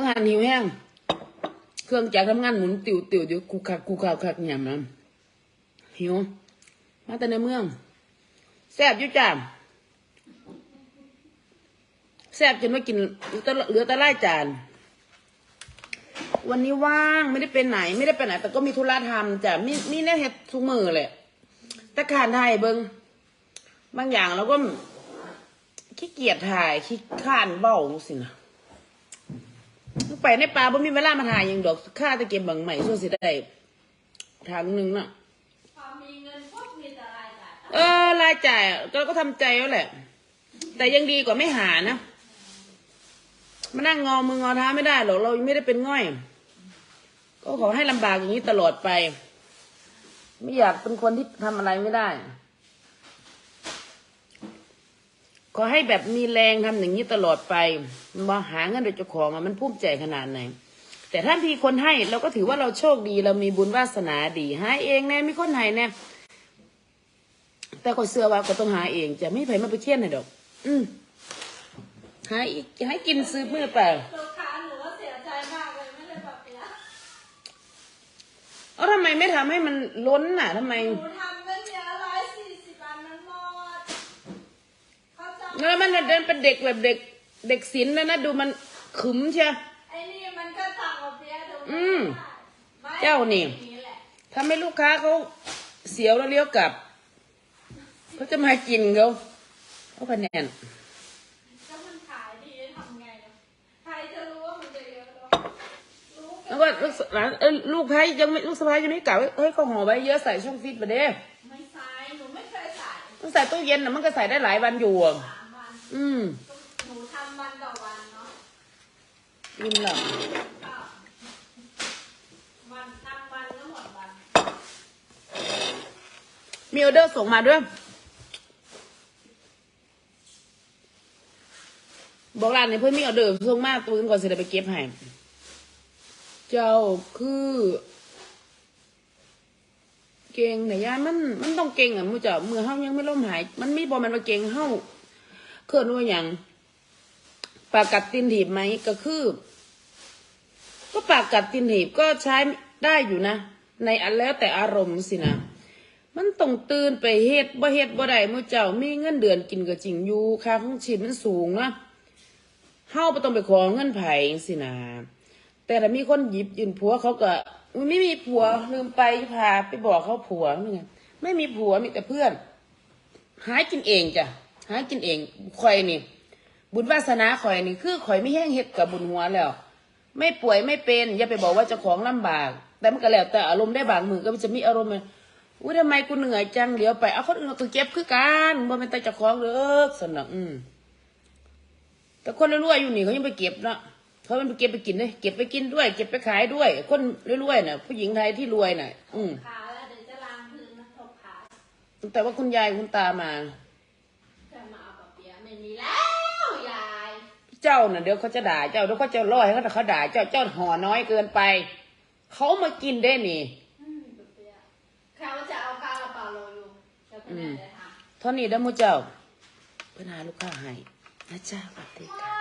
มื่อหันหิวแห้งเครื่องจักรทำงานหมุนติวติวๆอยู่คุกคักคุกคักคักหยำนะหิวมาแต่ในเมืองแซ่บยู่จ้าแซ่บจนว่ากินเหลือแต่ไล่จาน วันนี้ว่างไม่ได้ไปไหน ไม่ได้ไปไหน แต่ก็มีธุระทำจ้ะมีมีแน่เฮ็ดทุกมือแหละแต่ขานถ่ายเบิงบางอย่างเราก็ขี้เกียจถ่ายขี้ข้านเบ้าสินะ ไปในป่าบ่มีเวลามาถ่ายหยังดอกข้าจะเก็บบังใหม่ส่วนสิได้ทางหนึ่งน่ะพอมีเงินปุ๊บมีแต่รายจ่ายเออรายจ่ายเราก็ทำใจแล้วแหละ แต่ยังดีกว่าไม่หานะมานั่งงอมืองอเท้าไม่ได้หรอกเรายังไม่ได้เป็นง่อย ก็ขอให้ลำบากอย่างนี้ตลอดไป ไม่อยากเป็นคนที่ทำอะไรไม่ได้ ขอให้แบบมีแรงทำอย่างนี้ตลอดไปมาหาเงินโดยเจ้าของอะมันภูมิใจขนาดไหน แต่ถ้ามีคนให้เราก็ถือว่าเราโชคดี เรามีบุญวาสนาดี หาเองแน่มีคนให้แน่แต่ก็เสื้อว่าก็ต้องหาเอง จะไม่ไผมาไปเคียนให้ดอก อืมหาอีกให้กินซื้อมือเปล่าลูกค้าหนูก็เสียใจมากเลยไม่ได้แบบเนี้ยเอาทำไมไม่ทำให้มันล้นน่ะทำไมหนูทำ เขาจะแล้วมันเดินเป็นเด็กแบบเด็ก เด็กศิลป์แล้วนะดูมันขึมเชียไอ้นี่มันก็ต่างกับเพี้ยดูอืม ไม่เจ้านี่อย่างแหละทำให้ลูกค้าเขาเสียวแล้วเลี้ยวกลับ เขาจะมากินเขาเขาคะแนน ก็มันขายดีทำไงล่ะใครจะรู้ว่ามันจะเยอะหรอรู้แล้วก็ลูกสหลานเอ้ยลูกพายยังไม่ลูกสะพ้ายยังไม่กลับเฮ้ยเขาห่อไว้เยอะใส่ช่องฟิตมาเด้ไม่ใส่หนูไม่เคยใส่ต้องใส่ตู้เย็นนะมันก็ใส่ได้หลายวันอยู่อะสามวัน อืมหนูทำวันต่อวันเนาะอิ่มแล้วก็วันทำวันก็หมดวันมีออเดอร์ส่งมาด้วย บอกร้านนี้เพื่อนมีออเดอร์ส่งมาตัวนึงก่อนสิได้ไปเก็บให้เจ้าคือ เก่งไหนยายมันมันต้องเก่งอะมูเจ้ามือเฮายังไม่ล่มหาย มันมีบอมันมาเก่งเฮา เกิดว่าอย่างปากกัดตินถีบไหมก็คือ ก็ปากกัดตินถีบก็ใช้ได้อยู่นะ ในอันแล้วแต่อารมณ์สินะมันต้องตื่นไปเฮ็ดบ่เฮ็ดบ่ได้มื้อเจ้ามีเงินเดือนกินก็จริงอยู่ค่าของชีพมันสูงนะเฮาบ่ต้องไปขอเงินไผจังซี่นะแต่ถ้ามีคนหยิบยืนผัวเขาก็ไม่มีผัวลืมไปพาไปบอกเขาผัวนี่ไงไม่มีผัวมีแต่เพื่อน หากินเองจ้ะ หากินเองข่อยนี่ บุญวาสนาข่อยนี่คือข่อยไม่แห้งเฮ็ดกับบุญหัวแล้ว ไม่ป่วยไม่เป็น อย่าไปบอกว่าเจ้าของลำบาก แต่มันก็แล้วแต่อารมณ์ได้บางมือก็จะมีอารมณ์มันอุ้ยทำไมกูเหนื่อยจังเดี๋ยวไปเอาคนอื่นก็เก็บคือกันบ่เป็นแต่เจ้าของเด้อสนองอืมแต่คนรวยๆอยู่นี่เขายังไปเก็บเนาะเขามันไปเก็บไปกินเลยเก็บไปกินด้วย เก็บไปขายด้วย คนรวยๆน่ะ ผู้หญิงไทยที่รวยน่ะ อืมขาแล้วเดี๋ยวจะล้างพื้นนะทบขาแต่ว่าคุณยายคุณตามา จะมาเอาปะเปียะ ไม่มีแล้วยายเจ้าน่ะเดี๋ยวเขาจะด่าเจ้าเดี๋ยวเขาจะร้อยเขาแต่เขาด่าเจ้าเจ้าห่อน้อยเกินไป เขามากินได้นี่อืมปะเปียะเขาจะเอาข้าวกระเป๋าโรยอยู่จะเป็นอะไรจะทำเท่านี้เด้อมูเจ้าเพื่อนหาลูกค้าให้นะจ้าสวัสดีค่ะไม่